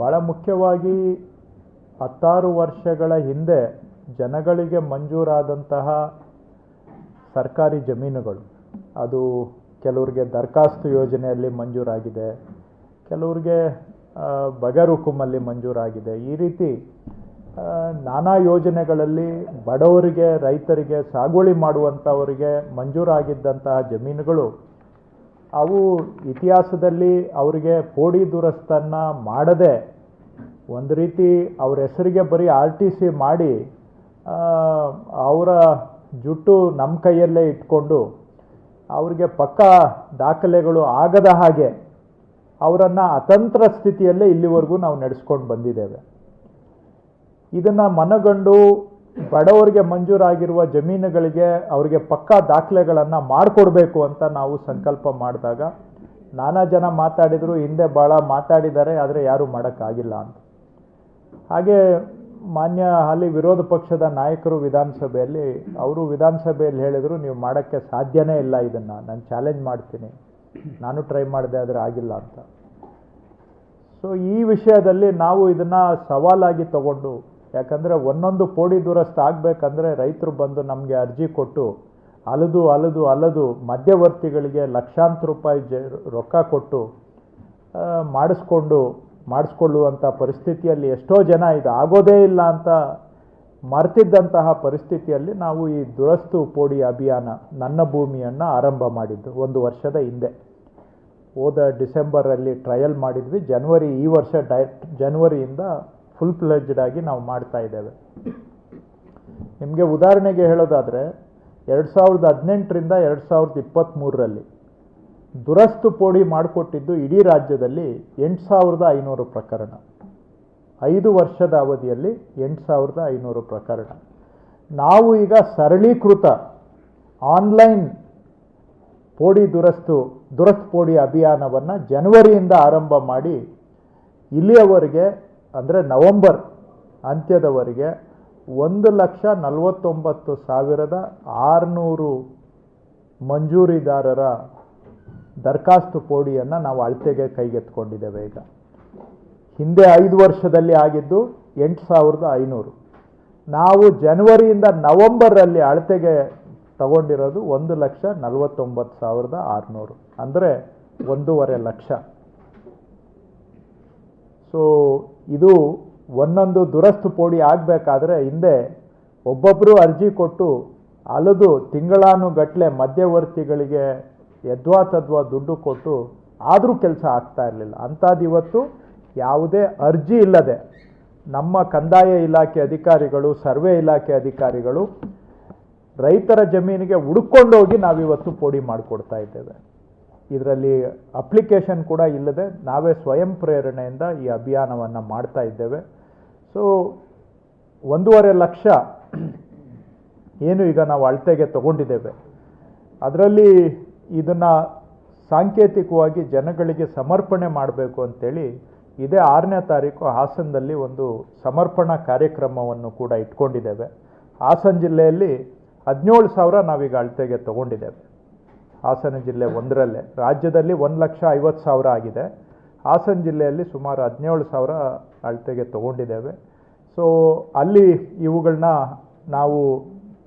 ಭಾಳ ಮುಖ್ಯವಾಗಿ ಹತ್ತಾರು ವರ್ಷಗಳ ಹಿಂದೆ ಜನಗಳಿಗೆ ಮಂಜೂರಾದಂತಹ ಸರ್ಕಾರಿ ಜಮೀನುಗಳು. ಅದು ಕೆಲವ್ರಿಗೆ ದರ್ಖಾಸ್ತು ಯೋಜನೆಯಲ್ಲಿ ಮಂಜೂರಾಗಿದೆ, ಕೆಲವ್ರಿಗೆ ಬಗರುಕುಮಲ್ಲಿ ಮಂಜೂರಾಗಿದೆ. ಈ ರೀತಿ ನಾನಾ ಯೋಜನೆಗಳಲ್ಲಿ ಬಡವರಿಗೆ, ರೈತರಿಗೆ ಸಾಗುವಳಿ ಮಾಡುವಂಥವರಿಗೆ ಮಂಜೂರಾಗಿದ್ದಂತಹ ಜಮೀನುಗಳು ಅವು ಇತಿಹಾಸದಲ್ಲಿ ಅವರಿಗೆ ಪೋಡಿ ದುರಸ್ತನ್ನು ಮಾಡದೆ ಒಂದು ರೀತಿ ಅವ್ರ ಹೆಸರಿಗೆ ಬರೀ ಆರ್ ಟಿ ಸಿ ಮಾಡಿ ಅವರ ಜುಟ್ಟು ನಮ್ಮ ಕೈಯಲ್ಲೇ ಇಟ್ಕೊಂಡು ಅವ್ರಿಗೆ ಪಕ್ಕ ದಾಖಲೆಗಳು ಆಗದ ಹಾಗೆ ಅವರನ್ನು ಅತಂತ್ರ ಸ್ಥಿತಿಯಲ್ಲೇ ಇಲ್ಲಿವರೆಗೂ ನಾವು ನಡೆಸ್ಕೊಂಡು ಬಂದಿದ್ದೇವೆ. ಇದನ್ನು ಮನಗಂಡು ಬಡವರಿಗೆ ಮಂಜೂರಾಗಿರುವ ಜಮೀನುಗಳಿಗೆ ಅವರಿಗೆ ಪಕ್ಕಾ ದಾಖಲೆಗಳನ್ನು ಮಾಡಿಕೊಡ್ಬೇಕು ಅಂತ ನಾವು ಸಂಕಲ್ಪ ಮಾಡಿದಾಗ ನಾನಾ ಜನ ಮಾತಾಡಿದರು, ಹಿಂದೆ ಭಾಳ ಮಾತಾಡಿದ್ದಾರೆ, ಆದರೆ ಯಾರೂ ಮಾಡೋಕ್ಕಾಗಿಲ್ಲ ಅಂತ. ಹಾಗೆ ಮಾನ್ಯ ಹಾಲಿ ವಿರೋಧ ಪಕ್ಷದ ನಾಯಕರು ವಿಧಾನಸಭೆಯಲ್ಲಿ, ಅವರು ವಿಧಾನಸಭೆಯಲ್ಲಿ ಹೇಳಿದರು, ನೀವು ಮಾಡೋಕ್ಕೆ ಸಾಧ್ಯನೇ ಇಲ್ಲ ಇದನ್ನು, ನಾನು ಚಾಲೆಂಜ್ ಮಾಡ್ತೀನಿ. ನಾನು ಟ್ರೈ ಮಾಡಿದೆ ಆದರೆ ಆಗಿಲ್ಲ ಅಂತ. ಸೊ ಈ ವಿಷಯದಲ್ಲಿ ನಾವು ಇದನ್ನು ಸವಾಲಾಗಿ ತಗೊಂಡು ಯಾಕಂದರೆ ಒಂದೊಂದು ಪೋಡಿ ದುರಸ್ತ ಆಗಬೇಕಂದ್ರೆ ರೈತರು ಬಂದು ನಮಗೆ ಅರ್ಜಿ ಕೊಟ್ಟು ಅಲದು ಅಲದು ಅಲದು ಮಧ್ಯವರ್ತಿಗಳಿಗೆ ಲಕ್ಷಾಂತರ ರೂಪಾಯಿ ಜ ರೊಕ್ಕ ಕೊಟ್ಟು ಮಾಡಿಸ್ಕೊಂಡು ಮಾಡಿಸ್ಕೊಳ್ಳುವಂಥ ಪರಿಸ್ಥಿತಿಯಲ್ಲಿ ಎಷ್ಟೋ ಜನ ಇದು ಆಗೋದೇ ಇಲ್ಲ ಅಂತ ಮರೆತಿದ್ದಂತಹ ಪರಿಸ್ಥಿತಿಯಲ್ಲಿ ನಾವು ಈ ದುರಸ್ತು ಪೋಡಿ ಅಭಿಯಾನ, ನನ್ನ ಭೂಮಿಯನ್ನು ಆರಂಭ ಮಾಡಿದ್ದು ಒಂದು ವರ್ಷದ ಹಿಂದೆ. ಹೋದ ಡಿಸೆಂಬರಲ್ಲಿ ಟ್ರಯಲ್ ಮಾಡಿದ್ವಿ. ಜನವರಿ ಈ ವರ್ಷ ಡೈ, ಜನವರಿಯಿಂದ ಫುಲ್ ಫ್ಲೆಜ್ಡ್ ಆಗಿ ನಾವು ಮಾಡ್ತಾ ಇದ್ದೇವೆ. ನಿಮಗೆ ಉದಾಹರಣೆಗೆ ಹೇಳೋದಾದರೆ, ಎರಡು ಸಾವಿರದ ಹದಿನೆಂಟರಿಂದ ಎರಡು ಸಾವಿರದ ಇಪ್ಪತ್ತ್ಮೂರರಲ್ಲಿ ದುರಸ್ತು ಪೋಡಿ ಮಾಡಿಕೊಟ್ಟಿದ್ದು ಇಡೀ ರಾಜ್ಯದಲ್ಲಿ ಎಂಟು ಸಾವಿರದ ಐನೂರು ಪ್ರಕರಣ. ಐದು ವರ್ಷದ ಅವಧಿಯಲ್ಲಿ ಎಂಟು ಸಾವಿರದ ಐನೂರು ಪ್ರಕರಣ. ನಾವು ಈಗ ಸರಳೀಕೃತ ಆನ್ಲೈನ್ ಪೋಡಿ ದುರಸ್ತು ದುರಸ್ತು ಪೋಡಿ ಅಭಿಯಾನವನ್ನು ಜನವರಿಯಿಂದ ಆರಂಭ ಮಾಡಿ ಇಲ್ಲಿಯವರೆಗೆ ಅಂದರೆ ನವೆಂಬರ್ ಅಂತ್ಯದವರೆಗೆ ಒಂದು ಲಕ್ಷ ನಲವತ್ತೊಂಬತ್ತು ಸಾವಿರದ ಆರುನೂರು ಮಂಜೂರಿದಾರರ ದರಖಾಸ್ತು ಪೋಡಿಯನ್ನು ನಾವು ಅಳತೆಗೆ ಕೈಗೆತ್ಕೊಂಡಿದ್ದೇವೆ ಈಗ. ಹಿಂದೆ ಐದು ವರ್ಷದಲ್ಲಿ ಆಗಿದ್ದು ಎಂಟು ಸಾವಿರದ ಐನೂರು. ನಾವು ಜನವರಿಯಿಂದ ನವಂಬರಲ್ಲಿ ಅಳತೆಗೆ ತಗೊಂಡಿರೋದು ಒಂದು ಲಕ್ಷ ನಲವತ್ತೊಂಬತ್ತು ಸಾವಿರದ ಆರುನೂರು. ಅಂದರೆ ಒಂದೂವರೆ ಲಕ್ಷ. ಸೊ ಇದು ಒಂದೊಂದು ದುರಸ್ತು ಪೋಡಿ ಆಗಬೇಕಾದ್ರೆ ಹಿಂದೆ ಒಬ್ಬೊಬ್ಬರು ಅರ್ಜಿ ಕೊಟ್ಟು ಅಲದು ತಿಂಗಳಾನುಗಟ್ಟಲೆ ಮಧ್ಯವರ್ತಿಗಳಿಗೆ ಯದ್ವಾ ತದ್ವಾ ದುಡ್ಡು ಕೊಟ್ಟು ಆದರೂ ಕೆಲಸ ಆಗ್ತಾ ಇರಲಿಲ್ಲ. ಅಂಥದ್ದು ಇವತ್ತು ಯಾವುದೇ ಅರ್ಜಿ ಇಲ್ಲದೆ ನಮ್ಮ ಕಂದಾಯ ಇಲಾಖೆ ಅಧಿಕಾರಿಗಳು, ಸರ್ವೆ ಇಲಾಖೆ ಅಧಿಕಾರಿಗಳು ರೈತರ ಜಮೀನಿಗೆ ಹುಡುಕೊಂಡೋಗಿ ನಾವಿವತ್ತು ಪೋಡಿ ಮಾಡಿಕೊಡ್ತಾ ಇದ್ದೇವೆ. ಇದರಲ್ಲಿ ಅಪ್ಲಿಕೇಶನ್ ಕೂಡ ಇಲ್ಲದೆ ನಾವೇ ಸ್ವಯಂ ಪ್ರೇರಣೆಯಿಂದ ಈ ಅಭಿಯಾನವನ್ನು ಮಾಡ್ತಾ ಇದ್ದೇವೆ. ಸೊ ಒಂದೂವರೆ ಲಕ್ಷ ಏನು ಈಗ ನಾವು ಅಳತೆಗೆ ತಗೊಂಡಿದ್ದೇವೆ. ಅದರಲ್ಲಿ ಇದನ್ನು ಸಾಂಕೇತಿಕವಾಗಿ ಜನಗಳಿಗೆ ಸಮರ್ಪಣೆ ಮಾಡಬೇಕು ಅಂಥೇಳಿ ಇದೇ ಆರನೇ ತಾರೀಕು ಹಾಸನದಲ್ಲಿ ಒಂದು ಸಮರ್ಪಣಾ ಕಾರ್ಯಕ್ರಮವನ್ನು ಕೂಡ ಇಟ್ಕೊಂಡಿದ್ದೇವೆ. ಹಾಸನ ಜಿಲ್ಲೆಯಲ್ಲಿ ಹದಿನೇಳು ಸಾವಿರ ನಾವೀಗ ಅಳತೆಗೆ ತಗೊಂಡಿದ್ದೇವೆ. ಹಾಸನ ಜಿಲ್ಲೆ ಒಂದರಲ್ಲೇ. ರಾಜ್ಯದಲ್ಲಿ ಒಂದು ಲಕ್ಷ ಐವತ್ತು ಸಾವಿರ ಆಗಿದೆ. ಹಾಸನ ಜಿಲ್ಲೆಯಲ್ಲಿ ಸುಮಾರು ಹದಿನೇಳು ಸಾವಿರ ಅಳತೆಗೆ ತಗೊಂಡಿದ್ದೇವೆ. ಸೊ ಅಲ್ಲಿ ಇವುಗಳನ್ನ ನಾವು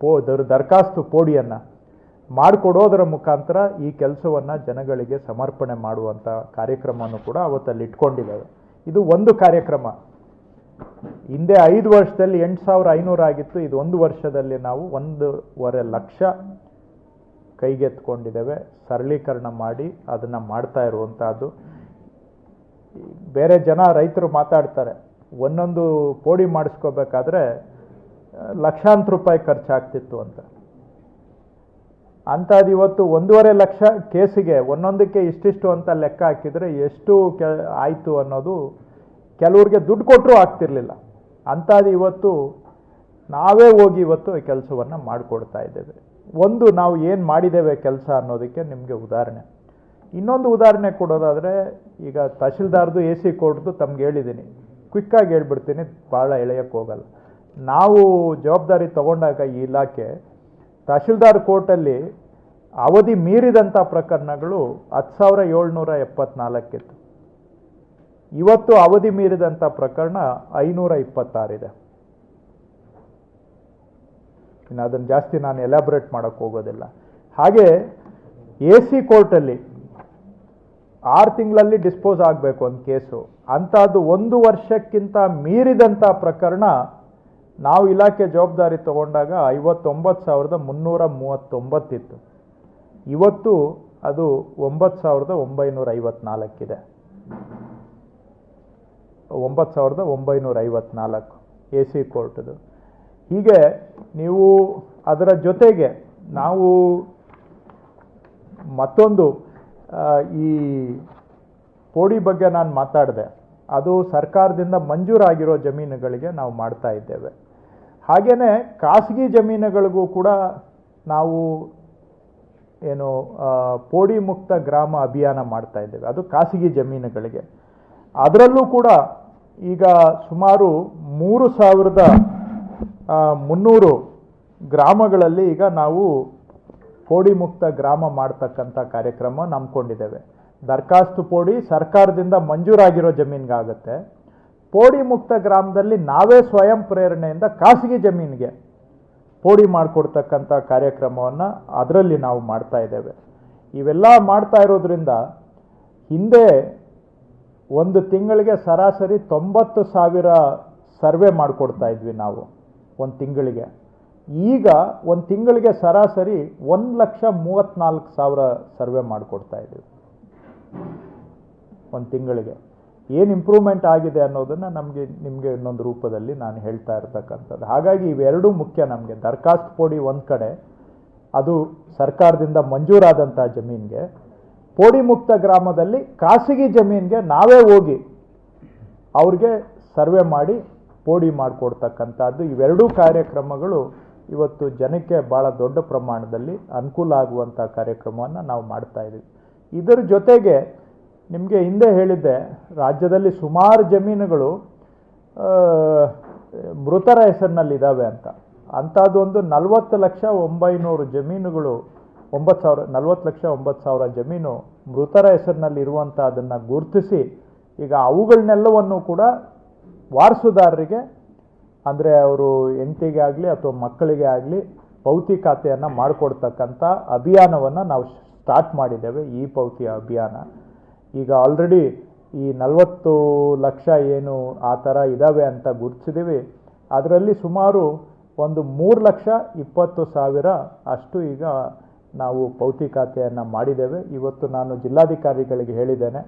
ಪೋ, ದರ್, ದರಖಾಸ್ತು ಪೋಡಿಯನ್ನು ಮಾಡಿಕೊಡೋದರ ಮುಖಾಂತರ ಈ ಕೆಲಸವನ್ನು ಜನಗಳಿಗೆ ಸಮರ್ಪಣೆ ಮಾಡುವಂಥ ಕಾರ್ಯಕ್ರಮವನ್ನು ಕೂಡ ಅವತ್ತಲ್ಲಿ ಇಟ್ಕೊಂಡಿದ್ದೇವೆ. ಇದು ಒಂದು ಕಾರ್ಯಕ್ರಮ. ಹಿಂದೆ ಐದು ವರ್ಷದಲ್ಲಿ ಎಂಟು ಸಾವಿರ ಐನೂರು ಆಗಿತ್ತು. ಇದು ಒಂದು ವರ್ಷದಲ್ಲಿ ನಾವು ಒಂದೂವರೆ ಲಕ್ಷ ಕೈಗೆತ್ಕೊಂಡಿದ್ದೇವೆ ಸರಳೀಕರಣ ಮಾಡಿ ಅದನ್ನು ಮಾಡ್ತಾ ಇರುವಂಥದ್ದು ಬೇರೆ ಜನ ರೈತರು ಮಾತಾಡ್ತಾರೆ, ಒಂದೊಂದು ಪೋಡಿ ಮಾಡಿಸ್ಕೋಬೇಕಾದ್ರೆ ಲಕ್ಷಾಂತರ ರೂಪಾಯಿ ಖರ್ಚಾಗ್ತಿತ್ತು ಅಂತ. ಅಂಥದ್ದು ಇವತ್ತು ಒಂದೂವರೆ ಲಕ್ಷ ಕೇಸಿಗೆ ಒಂದೊಂದಕ್ಕೆ ಇಷ್ಟಿಷ್ಟು ಅಂತ ಲೆಕ್ಕ ಹಾಕಿದರೆ ಎಷ್ಟು ಕೆ ಆಯಿತು ಅನ್ನೋದು ಕೆಲವ್ರಿಗೆ ದುಡ್ಡು ಕೊಟ್ಟರು ಆಗ್ತಿರಲಿಲ್ಲ. ಅಂಥದ್ದು ಇವತ್ತು ನಾವೇ ಹೋಗಿ ಇವತ್ತು ಕೆಲಸವನ್ನು ಮಾಡಿಕೊಡ್ತಾ ಇದ್ದೇವೆ. ಒಂದು ನಾವು ಏನು ಮಾಡಿದ್ದೇವೆ ಕೆಲಸ ಅನ್ನೋದಕ್ಕೆ ನಿಮಗೆ ಉದಾಹರಣೆ. ಇನ್ನೊಂದು ಉದಾಹರಣೆ ಕೊಡೋದಾದರೆ, ಈಗ ತಹಶೀಲ್ದಾರ್ದು ಎ ಸಿ ಕೋರ್ಟ್ದು ತಮ್ಗೆ ಹೇಳಿದ್ದೀನಿ ಕ್ವಿಕ್ಕಾಗಿ ಹೇಳ್ಬಿಡ್ತೀನಿ, ಭಾಳ ಎಳೆಯಕ್ಕೆ ಹೋಗಲ್ಲ. ನಾವು ಜವಾಬ್ದಾರಿ ತಗೊಂಡಾಗ ಈ ಇಲಾಖೆ, ತಹಶೀಲ್ದಾರ್ ಕೋರ್ಟಲ್ಲಿ ಅವಧಿ ಮೀರಿದಂಥ ಪ್ರಕರಣಗಳು ಹತ್ತು ಸಾವಿರ ಏಳ್ನೂರ ಎಪ್ಪತ್ನಾಲ್ಕಿತ್ತು. ಇವತ್ತು ಅವಧಿ ಮೀರಿದಂಥ ಪ್ರಕರಣ ಐನೂರ ಇಪ್ಪತ್ತಾರಿದೆ ಇನ್ನು ಅದನ್ನು ಜಾಸ್ತಿ ನಾನು ಎಲಾಬ್ರೇಟ್ ಮಾಡೋಕ್ಕೆ ಹೋಗೋದಿಲ್ಲ. ಹಾಗೆ ಎ ಸಿ ಕೋರ್ಟಲ್ಲಿ ಆರು ತಿಂಗಳಲ್ಲಿ ಡಿಸ್ಪೋಸ್ ಆಗಬೇಕು ಒಂದು ಕೇಸು. ಅಂಥದ್ದು ಒಂದು ವರ್ಷಕ್ಕಿಂತ ಮೀರಿದಂಥ ಪ್ರಕರಣ ನಾವು ಇಲಾಖೆ ಜವಾಬ್ದಾರಿ ತಗೊಂಡಾಗ ಐವತ್ತೊಂಬತ್ತು ಸಾವಿರದ ಮುನ್ನೂರ ಮೂವತ್ತೊಂಬತ್ತಿತ್ತು. ಇವತ್ತು ಅದು ಒಂಬತ್ತು ಸಾವಿರದ ಒಂಬೈನೂರ ಐವತ್ನಾಲ್ಕಿದೆ. ಒಂಬತ್ತು ಸಾವಿರದ ಒಂಬೈನೂರ ಐವತ್ನಾಲ್ಕು ಎ ಸಿ ಕೋರ್ಟದು. ಹೀಗೆ ನೀವು ಅದರ ಜೊತೆಗೆ ನಾವು ಮತ್ತೊಂದು ಈ ಪೋಡಿ ಬಗ್ಗೆ ನಾನು ಮಾತಾಡಿದೆ. ಅದು ಸರ್ಕಾರದಿಂದ ಮಂಜೂರಾಗಿರೋ ಜಮೀನುಗಳಿಗೆ ನಾವು ಮಾಡ್ತಾ ಇದ್ದೇವೆ. ಹಾಗೆಯೇ ಖಾಸಗಿ ಜಮೀನುಗಳಿಗೂ ಕೂಡ ನಾವು ಏನು ಪೋಡಿ ಮುಕ್ತ ಗ್ರಾಮ ಅಭಿಯಾನ ಮಾಡ್ತಾ ಇದ್ದೇವೆ. ಅದು ಖಾಸಗಿ ಜಮೀನುಗಳಿಗೆ. ಅದರಲ್ಲೂ ಕೂಡ ಈಗ ಸುಮಾರು ಮೂರು ಸಾವಿರದ ಮುನ್ನೂರು ಗ್ರಾಮಗಳಲ್ಲಿ ಈಗ ನಾವು ಪೋಡಿ ಮುಕ್ತ ಗ್ರಾಮ ಮಾಡ್ತಕ್ಕಂಥ ಕಾರ್ಯಕ್ರಮ ನಂಬ್ಕೊಂಡಿದ್ದೇವೆ. ದರ್ಖಾಸ್ತು ಪೋಡಿ ಸರ್ಕಾರದಿಂದ ಮಂಜೂರಾಗಿರೋ ಜಮೀನಿಗಾಗತ್ತೆ. ಪೋಡಿ ಮುಕ್ತ ಗ್ರಾಮದಲ್ಲಿ ನಾವೇ ಸ್ವಯಂ ಪ್ರೇರಣೆಯಿಂದ ಖಾಸಗಿ ಜಮೀನಿಗೆ ಪೋಡಿ ಮಾಡಿಕೊಡ್ತಕ್ಕಂಥ ಕಾರ್ಯಕ್ರಮವನ್ನು ಅದರಲ್ಲಿ ನಾವು ಮಾಡ್ತಾ ಇದ್ದೇವೆ. ಇವೆಲ್ಲ ಮಾಡ್ತಾ ಇರೋದ್ರಿಂದ ಹಿಂದೆ ಒಂದು ತಿಂಗಳಿಗೆ ಸರಾಸರಿ ತೊಂಬತ್ತು ಸಾವಿರ ಸರ್ವೆ ಮಾಡಿಕೊಡ್ತಾ ಇದ್ವಿ ನಾವು. ಒಂದು ತಿಂಗಳಿಗೆ. ಈಗ ಒಂದು ತಿಂಗಳಿಗೆ ಸರಾಸರಿ ಒಂದು ಲಕ್ಷ ಮೂವತ್ತ್ನಾಲ್ಕು ಸಾವಿರ ಸರ್ವೆ ಮಾಡಿಕೊಡ್ತಾ ಇದ್ದೀವಿ. ಒಂದು ತಿಂಗಳಿಗೆ. ಏನು ಇಂಪ್ರೂವ್ಮೆಂಟ್ ಆಗಿದೆ ಅನ್ನೋದನ್ನು ನಮಗೆ, ನಿಮಗೆ ಇನ್ನೊಂದು ರೂಪದಲ್ಲಿ ನಾನು ಹೇಳ್ತಾ ಇರ್ತಕ್ಕಂಥದ್ದು. ಹಾಗಾಗಿ ಇವೆರಡೂ ಮುಖ್ಯ ನಮಗೆ. ದರ್ಖಾಸ್ತು ಪೋಡಿ ಒಂದು ಕಡೆ. ಅದು ಸರ್ಕಾರದಿಂದ ಮಂಜೂರಾದಂಥ ಜಮೀನಿಗೆ. ಪೋಡಿ ಮುಕ್ತ ಗ್ರಾಮದಲ್ಲಿ ಖಾಸಗಿ ಜಮೀನಿಗೆ ನಾವೇ ಹೋಗಿ ಅವ್ರಿಗೆ ಸರ್ವೆ ಮಾಡಿ ಪೋಡಿ ಮಾಡಿಕೊಡ್ತಕ್ಕಂಥದ್ದು. ಇವೆರಡೂ ಕಾರ್ಯಕ್ರಮಗಳು ಇವತ್ತು ಜನಕ್ಕೆ ಭಾಳ ದೊಡ್ಡ ಪ್ರಮಾಣದಲ್ಲಿ ಅನುಕೂಲ ಆಗುವಂಥ ಕಾರ್ಯಕ್ರಮವನ್ನು ನಾವು ಮಾಡ್ತಾ ಇದ್ದೀವಿ ಇದರ ಜೊತೆಗೆ ನಿಮಗೆ ಹಿಂದೆ ಹೇಳಿದ್ದೆ, ರಾಜ್ಯದಲ್ಲಿ ಸುಮಾರು ಜಮೀನುಗಳು ಮೃತರ ಹೆಸರಿನಲ್ಲಿದ್ದಾವೆ ಅಂತ. ಅಂಥದ್ದೊಂದು ನಲವತ್ತು ಲಕ್ಷ ಒಂಬೈನೂರು ಜಮೀನುಗಳು, ಒಂಬತ್ತು ಸಾವಿರ, ನಲವತ್ತು ಲಕ್ಷ ಒಂಬತ್ತು ಸಾವಿರ ಜಮೀನು ಮೃತರ ಹೆಸರಿನಲ್ಲಿ ಇರುವಂಥದ್ದನ್ನು ಗುರುತಿಸಿ, ಈಗ ಅವುಗಳನ್ನೆಲ್ಲವನ್ನು ಕೂಡ ವಾರಸುದಾರರಿಗೆ, ಅಂದರೆ ಅವರು ಹೆಂಡತಿಗೆ ಆಗಲಿ ಅಥವಾ ಮಕ್ಕಳಿಗೆ ಆಗಲಿ ಪೌತಿ ಖಾತೆಯನ್ನು ಮಾಡಿಕೊಡ್ತಕ್ಕಂಥ ಅಭಿಯಾನವನ್ನು ನಾವು ಸ್ಟಾರ್ಟ್ ಮಾಡಿದ್ದೇವೆ, ಈ ಪೌತಿ ಅಭಿಯಾನ. ಈಗ ಆಲ್ರೆಡಿ ಈ ನಲವತ್ತು ಲಕ್ಷ ಏನು ಆ ಥರ ಇದ್ದಾವೆ ಅಂತ ಗುರುತಿಸಿದ್ದೀವಿ ಅದರಲ್ಲಿ ಸುಮಾರು ಒಂದು ಮೂರು ಲಕ್ಷ ಇಪ್ಪತ್ತು ಸಾವಿರ ಅಷ್ಟು ಈಗ ನಾವು ಪೌತಿ ಖಾತೆಯನ್ನು ಮಾಡಿದ್ದೇವೆ. ಇವತ್ತು ನಾನು ಜಿಲ್ಲಾಧಿಕಾರಿಗಳಿಗೆ ಹೇಳಿದ್ದೇನೆ.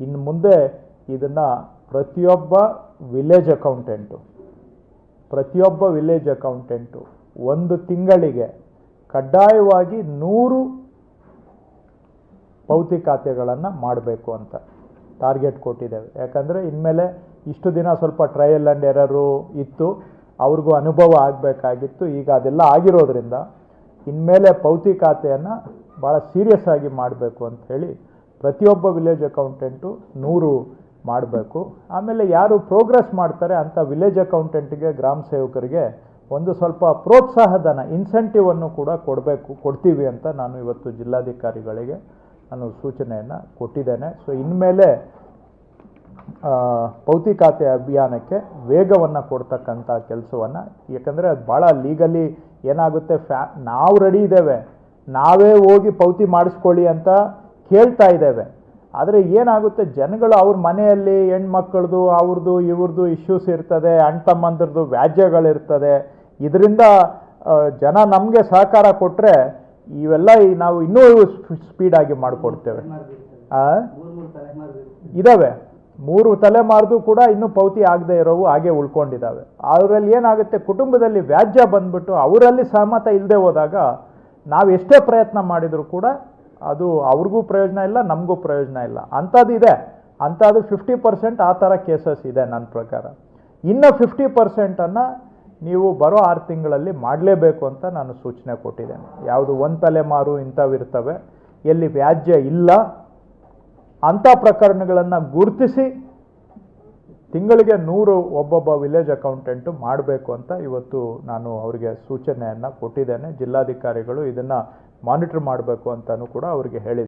ಇನ್ನು ಮುಂದೆ ಇದನ್ನು ಪ್ರತಿಯೊಬ್ಬ ವಿಲೇಜ್ ಅಕೌಂಟೆಂಟು ಪ್ರತಿಯೊಬ್ಬ ವಿಲೇಜ್ ಅಕೌಂಟೆಂಟು ಒಂದು ತಿಂಗಳಿಗೆ ಕಡ್ಡಾಯವಾಗಿ ನೂರು ಪೌತಿ ಖಾತೆಗಳನ್ನು ಮಾಡಬೇಕು ಅಂತ ಟಾರ್ಗೆಟ್ ಕೊಟ್ಟಿದ್ದೇವೆ. ಯಾಕಂದರೆ ಇನ್ಮೇಲೆ ಇಷ್ಟು ದಿನ ಸ್ವಲ್ಪ ಟ್ರಯಲ್ ಆ್ಯಂಡ್ ಎರರು ಇತ್ತು, ಅವ್ರಿಗೂ ಅನುಭವ ಆಗಬೇಕಾಗಿತ್ತು. ಈಗ ಅದೆಲ್ಲ ಆಗಿರೋದ್ರಿಂದ ಇನ್ಮೇಲೆ ಪೌತಿ ಖಾತೆಯನ್ನು ಭಾಳ ಸೀರಿಯಸ್ ಆಗಿ ಮಾಡಬೇಕು ಅಂತ ಹೇಳಿ ಪ್ರತಿಯೊಬ್ಬ ವಿಲೇಜ್ ಅಕೌಂಟೆಂಟು ನೂರು ಮಾಡಬೇಕು. ಆಮೇಲೆ ಯಾರು ಪ್ರೋಗ್ರೆಸ್ ಮಾಡ್ತಾರೆ ಅಂಥ ವಿಲೇಜ್ ಅಕೌಂಟೆಂಟ್ಗೆ ಗ್ರಾಮ ಸೇವಕರಿಗೆ ಒಂದು ಸ್ವಲ್ಪ ಪ್ರೋತ್ಸಾಹಧನ ಇನ್ಸೆಂಟಿವನ್ನು ಕೂಡ ಕೊಡಬೇಕು, ಕೊಡ್ತೀವಿ ಅಂತ ನಾನು ಇವತ್ತು ಜಿಲ್ಲಾಧಿಕಾರಿಗಳಿಗೆ ನಾನು ಸೂಚನೆಯನ್ನು ಕೊಟ್ಟಿದ್ದೇನೆ. ಸೊ ಇನ್ಮೇಲೆ ಪೌತಿ ಖಾತೆ ಅಭಿಯಾನಕ್ಕೆ ವೇಗವನ್ನು ಕೊಡ್ತಕ್ಕಂಥ ಕೆಲಸವನ್ನು, ಯಾಕಂದರೆ ಅದು ಭಾಳ ಲೀಗಲಿ ಏನಾಗುತ್ತೆ, ಫ್ಯಾ, ನಾವು ರೆಡಿ ಇದ್ದೇವೆ. ನಾವೇ ಹೋಗಿ ಪೌತಿ ಮಾಡಿಸ್ಕೊಳ್ಳಿ ಅಂತ ಕೇಳ್ತಾ ಇದ್ದೇವೆ. ಆದರೆ ಏನಾಗುತ್ತೆ? ಜನಗಳು ಅವ್ರ ಮನೆಯಲ್ಲಿ ಹೆಣ್ಮಕ್ಳದು ಅವ್ರದ್ದು ಇವ್ರದ್ದು ಇಶ್ಯೂಸ್ ಇರ್ತದೆ ಅಣ್ಣ ತಮ್ಮಂದ್ರದ್ದು ವ್ಯಾಜ್ಯಗಳಿರ್ತದೆ. ಇದರಿಂದ ಜನ ನಮಗೆ ಸಹಕಾರ ಕೊಟ್ಟರೆ ಇವೆಲ್ಲ ನಾವು ಇನ್ನೂ ಸ್ಪೀಡಾಗಿ ಮಾಡಿಕೊಡ್ತೇವೆ. ಇದ್ದಾವೆ ಮೂರು ತಲೆಮಾರ್ದು ಕೂಡ ಇನ್ನೂ ಪೌತಿ ಆಗದೆ ಇರೋವು ಹಾಗೆ ಉಳ್ಕೊಂಡಿದ್ದಾವೆ ಅವರಲ್ಲಿ ಏನಾಗುತ್ತೆ? ಕುಟುಂಬದಲ್ಲಿ ವ್ಯಾಜ್ಯ ಬಂದ್ಬಿಟ್ಟು ಅವರಲ್ಲಿ ಸಹಮತ ಇಲ್ಲದೆ ಹೋದಾಗ ನಾವು ಎಷ್ಟೇ ಪ್ರಯತ್ನ ಮಾಡಿದರೂ ಕೂಡ ಅದು ಅವ್ರಿಗೂ ಪ್ರಯೋಜನ ಇಲ್ಲ, ನಮಗೂ ಪ್ರಯೋಜನ ಇಲ್ಲ. ಅಂಥದ್ದು ಇದೆ. ಅಂಥದ್ದು ಫಿಫ್ಟಿ ಪರ್ಸೆಂಟ್ ಆ ಥರ ಕೇಸಸ್ ಇದೆ ನನ್ನ ಪ್ರಕಾರ. ಇನ್ನು ಫಿಫ್ಟಿ ಪರ್ಸೆಂಟನ್ನು ನೀವು ಬರೋ ಆರು ತಿಂಗಳಲ್ಲಿ ಮಾಡಲೇಬೇಕು ಅಂತ ನಾನು ಸೂಚನೆ ಕೊಟ್ಟಿದ್ದೇನೆ. ಯಾವುದು ಒಂದು ತಲೆಮಾರು ಇಂಥವಿರ್ತವೆ, ಎಲ್ಲಿ ವ್ಯಾಜ್ಯ ಇಲ್ಲ, ಅಂಥ ಪ್ರಕರಣಗಳನ್ನು ಗುರುತಿಸಿ ತಿಂಗಳಿಗೆ ನೂರು ಒಬ್ಬೊಬ್ಬ ವಿಲೇಜ್ ಅಕೌಂಟೆಂಟು ಮಾಡಬೇಕು ಅಂತ ಇವತ್ತು ನಾನು ಅವರಿಗೆ ಸೂಚನೆಯನ್ನು ಕೊಟ್ಟಿದ್ದೇನೆ. ಜಿಲ್ಲಾಧಿಕಾರಿಗಳು ಇದನ್ನು ಮಾನಿಟ್ರ್ ಮಾಡಬೇಕು ಅಂತಲೂ ಕೂಡ ಅವರಿಗೆ ಹೇಳಿದೆ